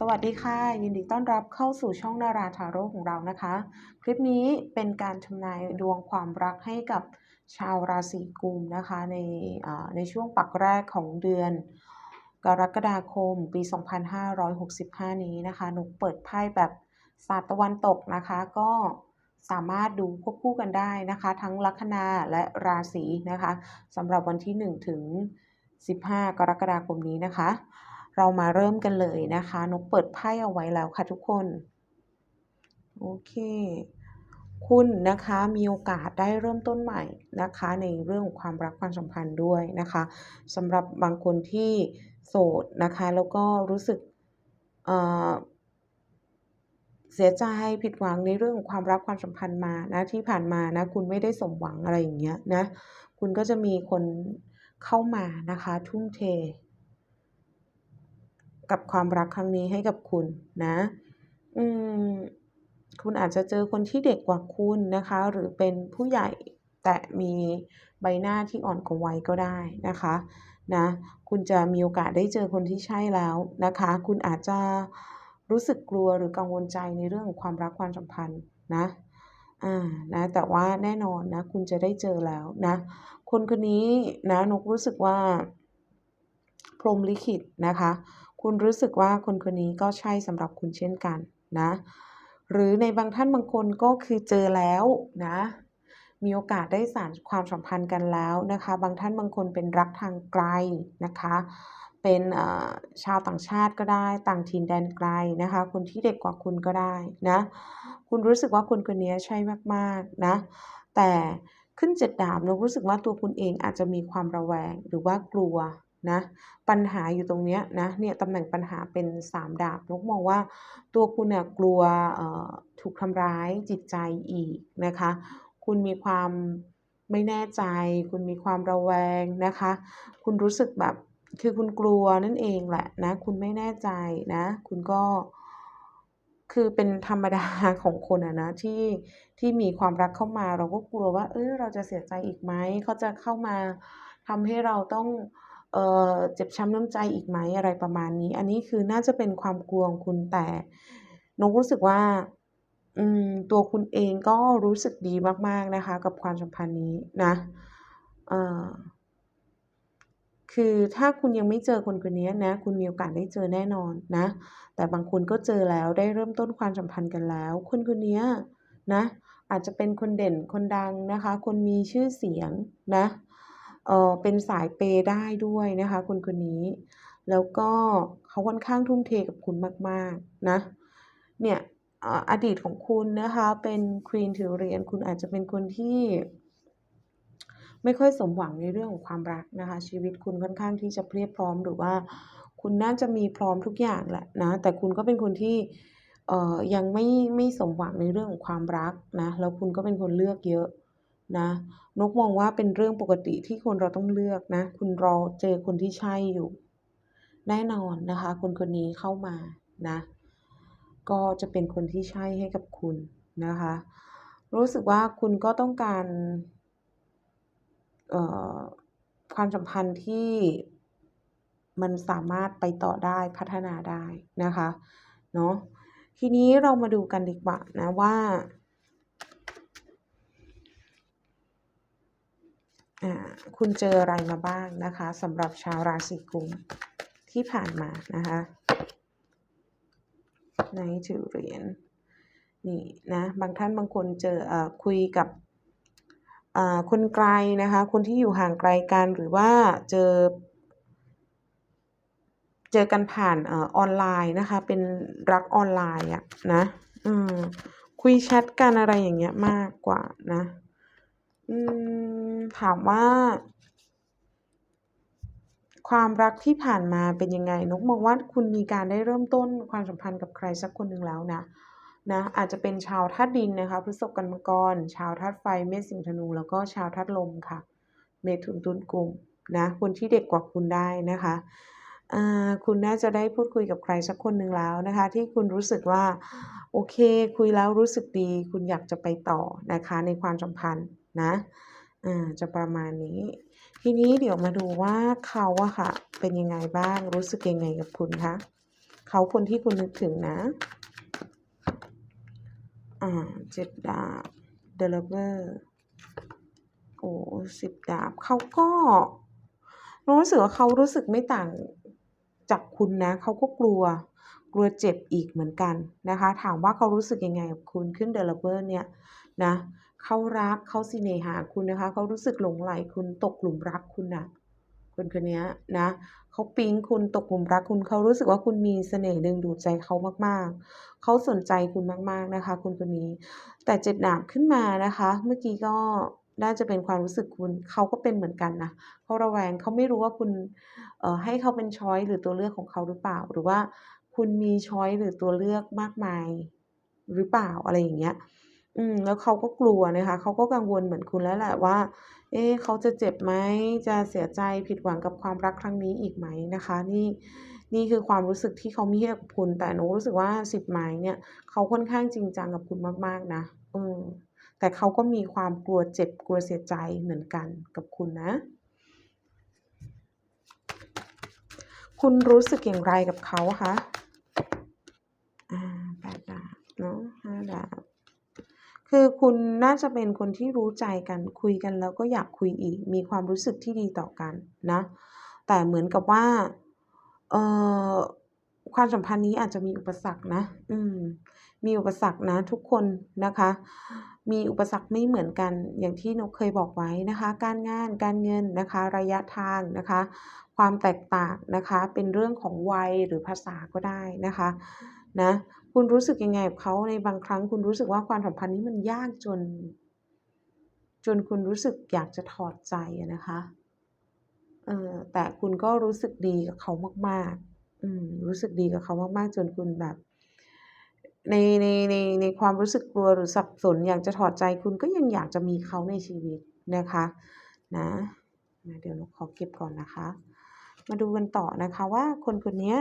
สวัสดีค่ะ ยินดีต้อนรับเข้าสู่ช่องดาราทาโร่ของเรานะคะ คลิปนี้เป็นการทำนายดวงความรักให้กับชาวราศีกุมนะคะในในช่วงปักแรกของเดือน กรกฎาคมปี 2565 นี้นะคะนุกเปิดไพ่แบบศาสตร์ตะวันตกนะคะ ก็สามารถดูควบคู่กันได้นะคะ ทั้งลัคนาและราศีนะคะสำหรับวันที่ 1 ถึง 15 กรกฎาคมนี้นะคะ เรามาเริ่มกันเลยนะคะ นกเปิดไพ่เอาไว้แล้วค่ะทุกคน โอเค คุณนะคะมีโอกาสได้เริ่มต้นใหม่นะคะ ในเรื่องของความรักความสัมพันธ์ด้วยนะคะสำหรับบางคนที่โสดนะคะ แล้วก็รู้สึกเอ่อเสียใจผิดหวังในเรื่องของความรักความสัมพันธ์มานะที่ผ่านมานะคุณไม่ได้สมหวังอะไรอย่างเงี้ยนะคุณก็จะมีคนเข้ามานะคะ ทุ่มเท กับความรักครั้งนี้ให้กับคุณนะ อืม คุณอาจจะเจอคนที่เด็กกว่าคุณนะคะ หรือเป็นผู้ใหญ่แต่มีใบหน้าที่อ่อนกว่าวัยก็ได้นะคะนะ คุณจะมีโอกาสได้เจอคนที่ใช่แล้วนะคะ คุณอาจจะรู้สึกกลัวหรือกังวลใจในเรื่องของความรักความสัมพันธ์นะอ่านะ แต่ว่าแน่นอนนะ คุณจะได้เจอแล้วนะ คนคนนี้นะนกรู้สึกว่า พรมลิขิตนะคะ คุณรู้สึกว่าคนคนนี้ก็ใช่สำหรับคุณเช่นกันนะ หรือในบางท่านบางคนก็คือเจอแล้วนะ มีโอกาสได้สานความสัมพันธ์กันแล้วนะคะ บางท่านบางคนเป็นรักทางไกลนะคะ เป็นชาวต่างชาติก็ได้ ต่างถิ่นแดนไกลนะคะ คนที่เด็กกว่าคุณก็ได้นะ คุณรู้สึกว่าคนคนนี้ใช่มากๆนะ แต่ขึ้นเจ็ดดาบนกรู้สึกว่าตัวคุณเองอาจจะมีความระแวงหรือว่ากลัว นะปัญหาอยู่ตรงเนี้ยนะเนี่ยตำแหน่งปัญหาเป็นสามดาบนกมองว่าตัวคุณเนี่ยกลัวถูกทำร้ายจิตใจอีกนะคะ คุณมีความไม่แน่ใจ คุณมีความระแวงนะคะ คุณรู้สึกแบบคือคุณกลัวนั่นเองแหละนะ คุณไม่แน่ใจนะ คุณก็คือเป็นธรรมดาของคนอะนะที่ที่มีความรักเข้ามา เราก็กลัวว่า เออเราจะเสียใจอีกไหมเขาจะเข้ามาทำให้เราต้อง เออเจ็บช้ำน้ำใจอีกไหมอะไรประมาณนี้ อันนี้คือน่าจะเป็นความกลัวของคุณแต่นกรู้สึกว่าอืมตัวคุณเองก็รู้สึกดีมาก ๆ นะคะ กับความสัมพันธ์นี้นะเออคือถ้าคุณยังไม่เจอคนคนนี้นะ คุณมีโอกาสได้เจอแน่นอนนะ แต่บางคนก็เจอแล้วได้เริ่มต้นความสัมพันธ์กันแล้ว คนคนนี้นะ อาจจะเป็นคนเด่นคนดังนะคะ คนมีชื่อเสียงนะ เออเป็นสายเปย์ได้ด้วยนะคะคนคนนี้ แล้วก็เขาค่อนข้างทุ่มเทกับคุณมาก ๆ นะ เนี่ยอดีตของคุณนะคะเป็นควีนถือเหรียญคุณอาจจะเป็นคนที่ไม่ค่อยสมหวังในเรื่องของความรักนะคะ ชีวิตคุณค่อนข้างที่จะเพรียบพร้อมหรือว่า คุณน่าจะมีพร้อมทุกอย่างแหละนะแต่คุณก็เป็นคนที่เออยังไม่ไม่สมหวังในเรื่องของความรักนะแล้วคุณก็เป็นคนเลือกเยอะ นะนกมองว่าเป็นเรื่องปกติที่คนเราต้องเลือกนะ คุณรอเจอคนที่ใช่อยู่ แน่นอนนะคะ คนคนนี้เข้ามานะ ก็จะเป็นคนที่ใช่ให้กับคุณนะคะ รู้สึกว่าคุณก็ต้องการเอ่อความสัมพันธ์ที่มันสามารถไปต่อได้พัฒนาได้นะคะเนาะทีนี้เรามาดูกันดีกว่านะว่า อ่า คุณเจออะไรมาบ้างนะคะสำหรับชาวราศีกุมที่ผ่านมานะคะในถือเหรียญนี่นะบางท่านบางคนเจออคุยกับคนไกลนะคะ คนที่อยู่ห่างไกลกันหรือว่าเจอ เจอกันผ่านอออนไลน์นะคะ เป็นรักออนไลน์อะนะคุยแชทกันอะไรอย่างเงี้ยมากกว่านะ อืมถามว่า ความรักที่ผ่านมาเป็นยังไง นกมองว่าคุณมีการได้เริ่มต้นความสัมพันธ์กับใครสักคนหนึ่งแล้วนะนะอาจจะเป็นชาวธาตุดินนะคะพฤษภกันมกร ชาวธาตุไฟเมษสิงห์ธนู แล้วก็ชาวธาตุลมค่ะ เมถุนตุลกุมนะคนที่เด็กกว่าคุณได้นะคะคุณน่าจะได้พูดคุยกับใครสักคนหนึ่งแล้วนะคะ ที่คุณรู้สึกว่า โอเค คุยแล้วรู้สึกดี คุณอยากจะไปต่อนะคะในความสัมพันธ์ นะอ่าจะประมาณนี้ ทีนี้เดี๋ยวมาดูว่าเขาอะค่ะ เป็นยังไงบ้างรู้สึกยังไงกับคุณคะเขาคนที่คุณนึกถึงนะอ่าเจ็ดดาบเดลเวอร์โอ้สิบดาบเขาก็รู้สึกว่าเขารู้สึกไม่ต่างจากคุณนะเขาก็กลัวกลัวเจ็บอีกเหมือนกันนะคะ ถามว่าเขารู้สึกยังไงกับคุณขึ้นเดลเวอร์เนี่ยนะ เขารักเขาสิเนหาคุณนะคะเขารู้สึกหลงไหลคุณตกหลุมรักคุณนะคนคนนี้นะเขาปิ๊งคุณตกหลุมรักคุณเขารู้สึกว่าคุณมีเสน่ห์ดึงดูดใจเขามากๆเขาสนใจคุณมากๆนะคะคุณคนนี้ แต่เจ็ดดาบขึ้นมานะคะ เมื่อกี้ก็น่าจะเป็นความรู้สึกคุณเขาก็เป็นเหมือนกันนะเขาระแวงเขาไม่รู้ว่าคุณเอ่อให้เขาเป็นช้อยหรือตัวเลือกของเขาหรือเปล่า หรือว่าคุณมีช้อยหรือตัวเลือกมากมายหรือเปล่าอะไรอย่างเงี้ย อืม แล้วเขาก็กลัวนะคะ เขาก็กังวลเหมือนคุณแล้วแหละว่า เอ๊ะเขาจะเจ็บไหม จะเสียใจผิดหวังกับความรักครั้งนี้อีกไหมนะคะ นี่ นี่คือความรู้สึกที่เขามีให้กับคุณ แต่หนูรู้สึกว่าสิบไม้เนี่ย เขาค่อนข้างจริงจังกับคุณมาก ๆ นะเออแต่เขาก็มีความกลัวเจ็บกลัวเสียใจเหมือนกันกับคุณนะ คุณรู้สึกอย่างไรกับเขาคะอ่าแปดดาบเนาะห้าดาบ คือคุณน่าจะเป็นคนที่รู้ใจกันคุยกันแล้วก็อยากคุยอีก มีความรู้สึกที่ดีต่อกันนะ แต่เหมือนกับว่าเอ่อความสัมพันธ์นี้อาจจะมีอุปสรรคนะ อืม มีอุปสรรคนะทุกคนนะคะ มีอุปสรรคไม่เหมือนกัน อย่างที่นกเคยบอกไว้นะคะ การงาน การเงินนะคะ ระยะทางนะคะ ความแตกต่างนะคะ เป็นเรื่องของวัยหรือภาษาก็ได้นะคะ นะ คุณรู้สึกยังไงกับเขาในบางครั้งคุณรู้สึกว่าความสัมพันธ์นี้มันยากจน จนคุณรู้สึกอยากจะถอดใจนะคะเออแต่คุณก็รู้สึกดีกับเขามาก ๆ อืมรู้สึกดีกับเขามากๆ จนคุณแบบ ในในในในความรู้สึกกลัวหรือสับสน อยากจะถอดใจคุณก็ยังอยากจะมีเขาในชีวิตนะคะ นะนะเดี๋ยวนกขอเก็บก่อนนะคะ มาดูกันต่อนะคะว่าคนคนนี้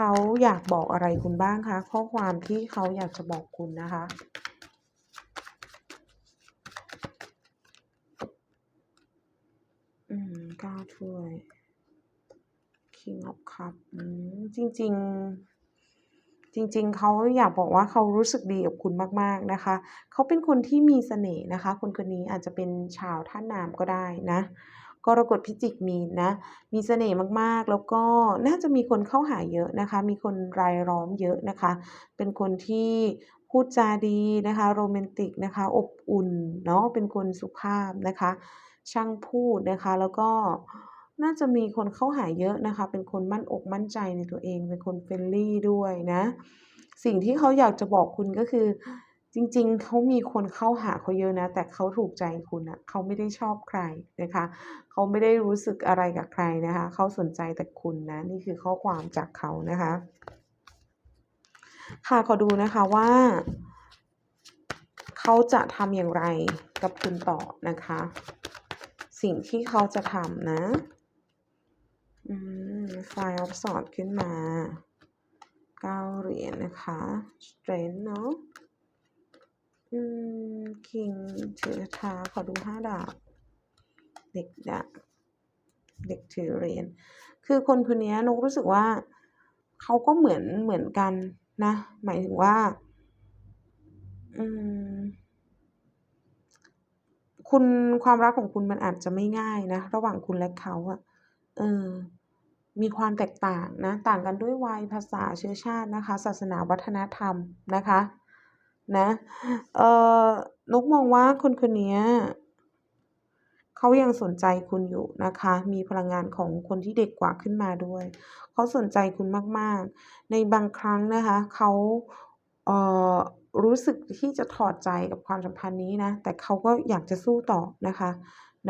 เขาอยากบอกอะไรคุณบ้างคะ ข้อความที่เขาอยากจะบอกคุณนะคะ อืมก้าถ้วย King of Cup อืมจริง ๆจริงๆ เขาอยากบอกว่าเขารู้สึกดีกับคุณมากๆนะคะ เขาเป็นคนที่มีเสน่ห์นะคะ คนคนนี้อาจจะเป็นชาวท่าน้ำก็ได้นะ กรกฎพิจิกมีนนะ มีเสน่ห์มากๆ แล้วก็น่าจะมีคนเข้าหาเยอะนะคะ มีคนรายล้อมเยอะนะคะ เป็นคนที่พูดจาดีนะคะ โรแมนติกนะคะ อบอุ่นเนาะ เป็นคนสุภาพนะคะ ช่างพูดนะคะ แล้วก็น่าจะมีคนเข้าหาเยอะนะคะ เป็นคนมั่นอกมั่นใจในตัวเอง เป็นคน friendly ด้วยนะ สิ่งที่เขาอยากจะบอกคุณก็คือ จริงๆ เขามีคนเข้าหาเขาเยอะนะ แต่เขาถูกใจคุณนะเขาไม่ได้ชอบใครนะคะ เขาไม่ได้รู้สึกอะไรกับใครนะคะ เขาสนใจแต่คุณนะ นี่คือข้อความจากเขานะคะ ค่ะขอดูนะคะว่า เขาจะทำอย่างไรกับคุณต่อนะคะ สิ่งที่เขาจะทำนะอืม Five of Swords ขึ้นมา9เหรียญนะคะ Strength เนาะ อืม King ถือท้าขอดู5ดาบ เด็กดาบเด็กถือเหรียญคือคนคนนี้นกรู้สึกว่าเขาก็เหมือนเหมือนกันนะ หมายถึงว่า อืม คุณความรักของคุณมันอาจจะไม่ง่ายนะ ระหว่างคุณและเขาอะเออ มีความแตกต่างนะ ต่างกันด้วยวัยภาษาเชื้อชาตินะคะ ศาสนาวัฒนธรรมนะคะ นะเอ่อนกมองว่าคนคนนี้เขายังสนใจคุณอยู่นะคะ มีพลังงานของคนที่เด็กกว่าขึ้นมาด้วย เขาสนใจคุณมากๆ ในบางครั้งนะคะ เขาเอ่อรู้สึกที่จะถอดใจกับความสัมพันธ์นี้นะ แต่เขาก็อยากจะสู้ต่อนะคะ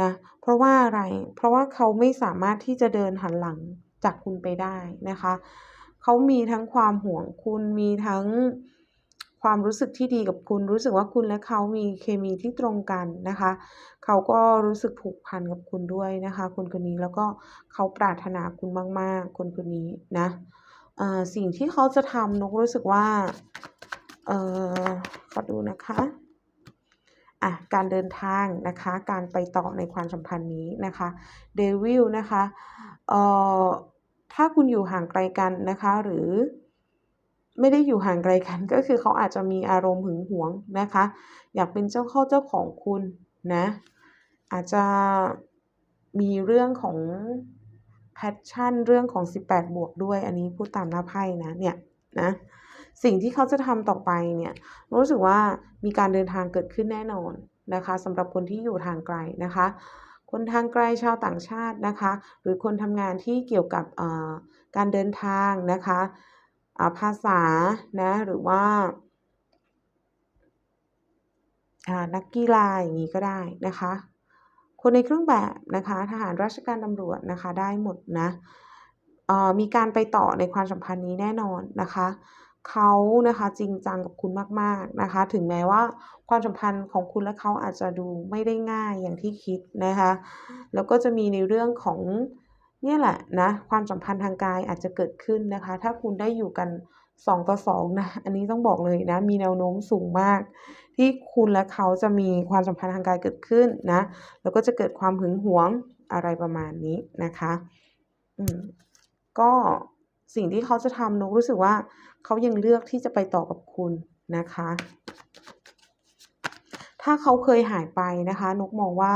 นะ เพราะว่าอะไร เพราะว่าเขาไม่สามารถที่จะเดินหันหลังจากคุณไปได้นะคะ เขามีทั้งความห่วงคุณ มีทั้ง ความรู้สึกที่ดีกับคุณ รู้สึกว่าคุณและเขามีเคมีที่ตรงกันนะคะ เขาก็รู้สึกผูกพันกับคุณด้วยนะคะ คนคนนี้แล้วก็เขาปรารถนาคุณมาก ๆ คนคนนี้นะสิ่งที่เขาจะทำนกรู้สึกว่าเออขอดูนะคะอะการเดินทางนะคะการไปต่อในความสัมพันธ์นี้นะคะ Devil นะคะเอ่อถถ้าคุณอยู่ห่างไกลกันนะคะหรือ ไม่ได้อยู่ห่างไกลกัน ก็คือเขาอาจจะมีอารมณ์หึงหวงนะคะ อยากเป็นเจ้าเข้าเจ้าของคุณนะ อาจจะมีเรื่องของ passion เรื่องของ 18 บวกด้วย อันนี้พูดตามหน้าไพ่นะเนี่ยนะสิ่งที่เขาจะทำต่อไปเนี่ยรู้สึกว่ามีการเดินทางเกิดขึ้นแน่นอนนะคะสำหรับคนที่อยู่ทางไกลนะคะ คนทางไกลชาวต่างชาตินะคะ หรือคนทำงานที่เกี่ยวกับการเดินทางนะคะ ภาษานะหรือว่าานักกีฬาอย่างนี้ก็ได้นะคะ คนในเครื่องแบบนะคะ ทหารราชการตำรวจนะคะได้หมดนะอ่อมีการไปต่อในความสัมพันธ์นี้แน่นอนนะคะเขานะคะจริงจังกับคุณมากๆนะคะ ถึงแม้ว่าความสัมพันธ์ของคุณและเขาอาจจะดูไม่ได้ง่ายอย่างที่คิดนะคะ แล้วก็จะมีในเรื่องของ เนี่ยแหละนะความสัมพันธ์ทางกายอาจจะเกิดขึ้นนะคะ ถ้าคุณได้อยู่กัน2ต่อ2นะอันนี้ต้องบอกเลยนะมีแนวโน้มสูงมาก ที่คุณและเขาจะมีความสัมพันธ์ทางกายเกิดขึ้นนะ แล้วก็จะเกิดความหึงหวงอะไรประมาณนี้นะคะอืมก็สิ่งที่เขาจะทำนกรู้สึกว่าเขายังเลือกที่จะไปต่อกับคุณนะคะ ถ้าเขาเคยหายไปนะคะ นกมองว่า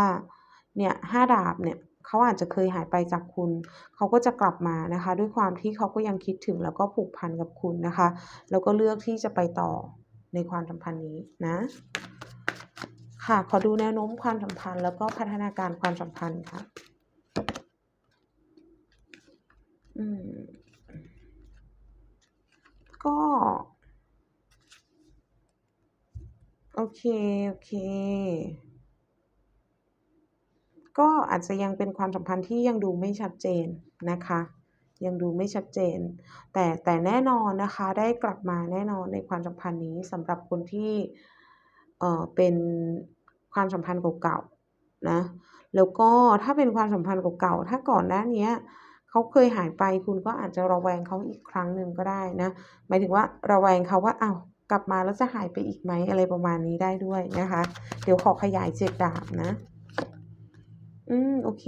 เนี่ยห้าดาบเนี่ย เขาอาจจะเคยหายไปจากคุณ เขาก็จะกลับมานะคะ ด้วยความที่เขาก็ยังคิดถึงแล้วก็ผูกพันกับคุณนะคะ แล้วก็เลือกที่จะไปต่อในความสัมพันธ์นี้นะ ค่ะ ขอดูแนวโน้มความสัมพันธ์แล้วก็พัฒนาการความสัมพันธ์ค่ะ อืม ก็ โอเค โอเค ก็อาจจะยังเป็นความสัมพันธ์ที่ยังดูไม่ชัดเจนนะคะ ยังดูไม่ชัดเจน แต่แต่แน่นอนนะคะได้กลับมาแน่นอนในความสัมพันธ์นี้สำหรับคนที่เอ่อเป็นความสัมพันธ์เก่าๆนะแล้วก็ถ้าเป็นความสัมพันธ์เก่าๆถ้าก่อนหน้านี้เขาเคยหายไปคุณก็อาจจะระแวงเขาอีกครั้งหนึ่งก็ได้นะหมายถึงว่าระแวงเขาว่าอ้าวกลับมาแล้วจะหายไปอีกไหมอะไรประมาณนี้ได้ด้วยนะคะ เดี๋ยวขอขยาย7ดาบนะ อืม โอเค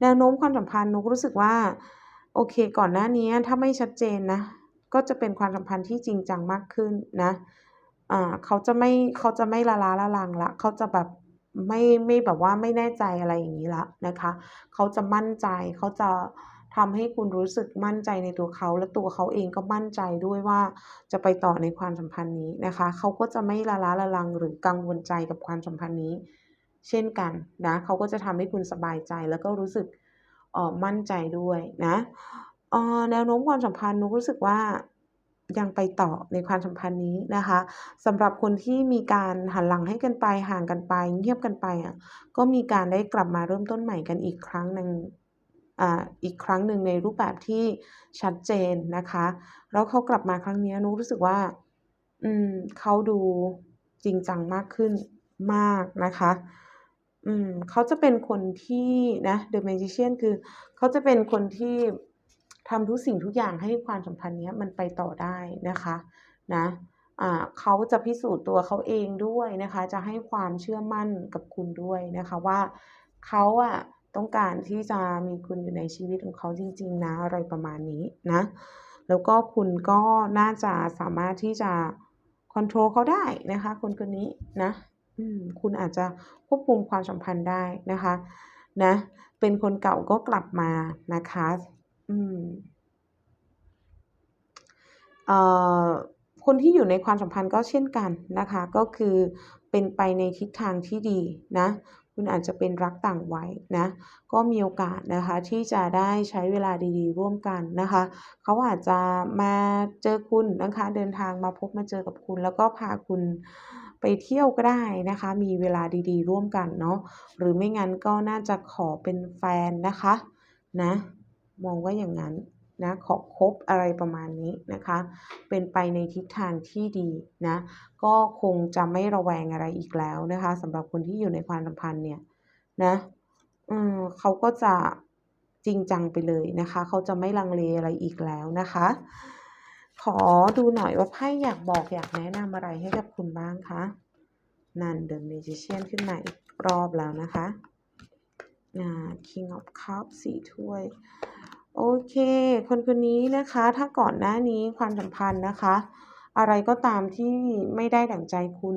แนวโน้มความสัมพันธ์นกรู้สึกว่า โอเค ก่อนหน้านี้ถ้าไม่ชัดเจนนะ ก็จะเป็นความสัมพันธ์ที่จริงจังมากขึ้นนะอ่าเขาจะไม่เขาจะไม่ละล้าละลังล้วเขาจะแบบไม่ไม่แบบว่าไม่แน่ใจอะไรอย่างงี้ล้วนะคะ เขาจะมั่นใจเขาจะทำให้คุณรู้สึกมั่นใจในตัวเขา และตัวเขาเองก็มั่นใจด้วยว่าจะไปต่อในความสัมพันธ์นี้นะคะ เขาก็จะไม่ละล้าละลังหรือกังวลใจกับความสัมพันธ์นี้ เช่นกันนะเขาก็จะทำให้คุณสบายใจแล้วก็รู้สึกออมั่นใจด้วยนะอ่อแนวโน้มความสัมพันธ์นุกรู้สึกว่ายังไปต่อในความสัมพันธ์นี้นะคะสำหรับคนที่มีการหันหลังให้กันไปห่างกันไป เงียบกันไปอะก็มีการได้กลับมาเริ่มต้นใหม่กันอีกครั้งหนึ่งอ่าอีกครั้งหนึ่งในรูปแบบที่ชัดเจนนะคะแล้วเขากลับมาครั้งนี้ยนกรู้สึกว่า อืมเขาดูจริงจังมากขึ้นมากนะคะ อืมเขาจะเป็นคนที่นะ The Magician คือ เขาจะเป็นคนที่ทำทุกสิ่งทุกอย่างให้ความสัมพันธ์นี้มันไปต่อได้นะคะนะอ่าเขาจะพิสูจน์ตัวเขาเองด้วยนะคะ จะให้ความเชื่อมั่นกับคุณด้วยนะคะว่าเขาอะต้องการที่จะมีคุณอยู่ในชีวิตของเขาจริง ๆ นะอะไรประมาณนี้นะ แล้วก็คุณก็น่าจะสามารถที่จะคอนโทรลเขาได้นะคะ คนคนนี้นะ คุณอาจจะควบคุมความสัมพันธ์ได้นะคะนะเป็นคนเก่าก็กลับมานะคะอืมเอ่อคนที่อยู่ในความสัมพันธ์ก็เช่นกันนะคะ ก็คือเป็นไปในทิศทางที่ดีนะ คุณอาจจะเป็นรักต่างวัยนะ ก็มีโอกาสนะคะที่จะได้ใช้เวลาดีๆ ร่วมกันนะคะ เขาอาจจะมาเจอคุณนะคะ เดินทางมาพบมาเจอกับคุณ แล้วก็พาคุณ ไปเที่ยวก็ได้นะคะ มีเวลาดีๆ ร่วมกันเนาะหรือไม่งั้นก็น่าจะขอเป็นแฟนนะคะนะมองว่าอย่างงั้นนะขอคบอะไรประมาณนี้นะคะ เป็นไปในทิศทางที่ดีนะ ก็คงจะไม่ระแวงอะไรอีกแล้วนะคะสำหรับคนที่อยู่ในความสัมพันธ์เนี่ยนะอืมเขาก็จะจริงจังไปเลยนะคะ เขาจะไม่ลังเลอะไรอีกแล้วนะคะ ขอดูหน่อยว่าไพ่อยากบอกอยากแนะนำอะไรให้กับคุณบ้างคะนั่น The Magician ขึ้นมาอีกรอบแล้วนะคะอ่า King of Cups 4ถ้วยโโอเค คนคนนี้นะคะ ถ้าก่อนหน้านี้ความสัมพันธ์นะคะ อะไรก็ตามที่ไม่ได้ดั่งใจคุณ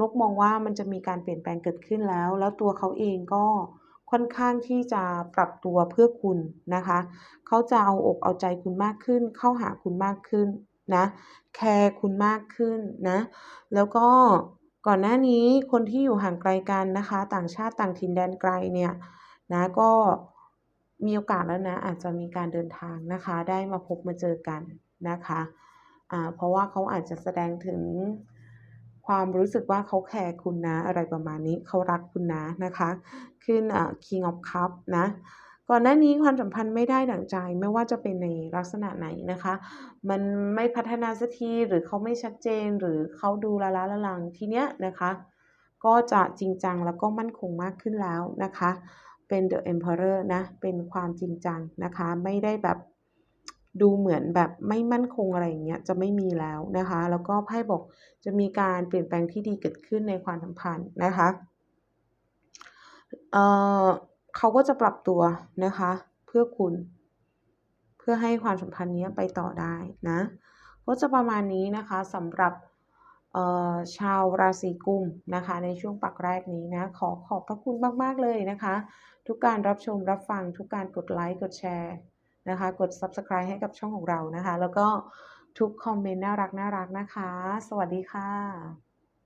นกมองว่ามันจะมีการเปลี่ยนแปลงเกิดขึ้นแล้ว แล้วตัวเขาเองก็ ค่อนข้างที่จะปรับตัวเพื่อคุณนะคะ เขาจะเอาอกเอาใจคุณมากขึ้น เข้าหาคุณมากขึ้นนะ แคร์คุณมากขึ้นนะ แล้วก็ก่อนหน้านี้คนที่อยู่ห่างไกลกันนะคะ ต่างชาติต่างถิ่นแดนไกลเนี่ยนะก็มีโอกาสแล้วนะ อาจจะมีการเดินทางนะคะ ได้มาพบมาเจอกันนะคะอ่าเพราะว่าเขาอาจจะแสดงถึง ความรู้สึกว่าเขาแคร์คุณนะ อะไรประมาณนี้เขารักคุณนะนะคะ ขึ้นอ่า King of Cup นะก่อนหน้านี้ความสัมพันธ์ไม่ได้ดั่งใจไม่ว่าจะเป็นในลักษณะไหนนะคะ มันไม่พัฒนาสักทีหรือเขาไม่ชัดเจนหรือเขาดูละล้าละลังทีเนี้ยนะคะ ก็จะจริงจังแล้วก็มั่นคงมากขึ้นแล้วนะคะ เป็น The Emperor นะ เป็นความจริงจังนะคะ ไม่ได้แบบ ดูเหมือนแบบไม่มั่นคงอะไรอย่างเงี้ยจะไม่มีแล้วนะคะ แล้วก็ไพ่บอกจะมีการเปลี่ยนแปลงที่ดีเกิดขึ้นในความสัมพันธ์นะคะเอ่อเขาก็จะปรับตัวนะคะ เพื่อคุณ เพื่อให้ความสัมพันธ์เนี้ยไปต่อได้นะ ก็จะประมาณนี้นะคะสำหรับเอ่อชาวราศีกุมนะคะ ในช่วงปักแรกนี้นะ ขอขอบพระคุณมาก ๆ เลยนะคะ ทุกการรับชมรับฟังทุกการกดไลก์กดแชร์ นะคะ กด Subscribe ให้กับช่องของเรานะคะ แล้วก็ทุกคอมเมนต์น่ารักน่ารักนะคะ สวัสดีค่ะ